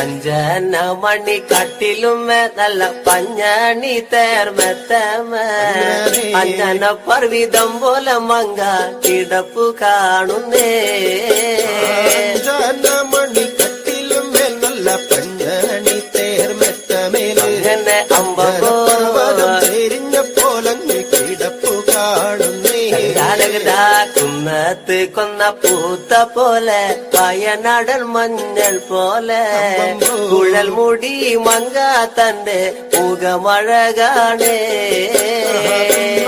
பஞ்சன மணி கட்டிலும் மேதல்ல பஞ்சாணி தேர் மெத்தம. பஞ்சன. பர்விதம் போல மங்கா கிடப்பு காணுந்தே. மணி கட்டிலும் மேல் நல்ல பஞ்சாணி தேர் மெத்தமேலே அம்போ தெரிஞ்ச கிடப்பு காணுந்தே. കുന്നത്ത് കൊന്ന പൂത്ത പോലെ വയനാടൻ മഞ്ഞൾ പോലെ കുഴൽ മുടി മങ്ക തന്റെ മുഖമഴകാണേ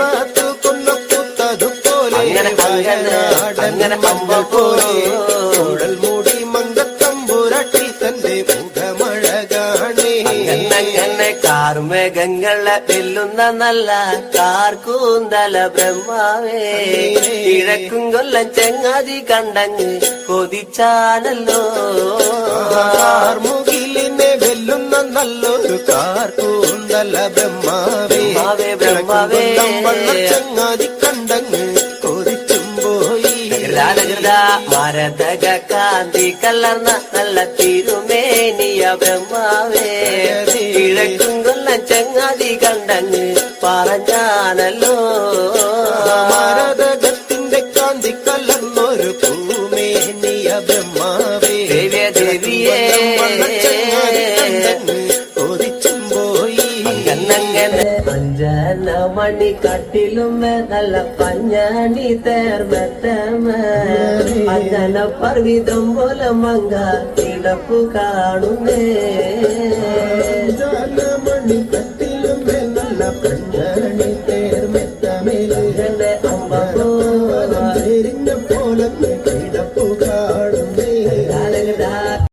കാത്തു കൊന്ന പൂത്തതുപോലെ അങ്ങനെ അങ്ങനെ അങ്ങനെ അമ്പോ ഉടൽ മൂടി മങ്കത്തമ്പുരട്ടി തന്റെ കാർമേഘങ്ങളെ വെല്ലുന്ന നല്ല കാർക്കൂന്തല ബ്രഹ്മാവേ. കിഴക്കും കൊല്ലം ചെങ്ങാതി കണ്ടങ്ങ് കൊതിച്ചാണല്ലോ. മുകിലിനെ വെല്ലുന്ന നല്ലൊരു കാർക്കൂന്തല ബ്രഹ്മാവേ. ബ്രഹ്മാവേ, ചെങ്ങാതി കണ്ടങ്ങ് മരതക കാന്തി കലർന്ന നല്ല തിരുമേനിയ ബ്രഹ്മാവേ. കിഴക്കും ചെങ്ങാതി കണ്ടങ്ങ് പറഞ്ഞാനല്ലോ മരതകത്തിന്റെ കാന്തി കലർന്നൊരു പൂമേനിയ ബ്രഹ്മാവേ. ദേവിയെ, ദേവിയേ. ചങ്ങാതി കണ്ടങ്ങ് കൊതിച്ചും പോയി. കണ്ണങ്ങനെ ஜனமணி கட்டிலும் நல்ல பஞ்சாணி தேர் மெத்தம அஜன பர்விதம் போல மங்கா கிடப்பு காணுமே. ஜனமணி கட்டிலும் நல்ல பஞ்சாணி தேர் மெத்தமே போல தெரிந்த போல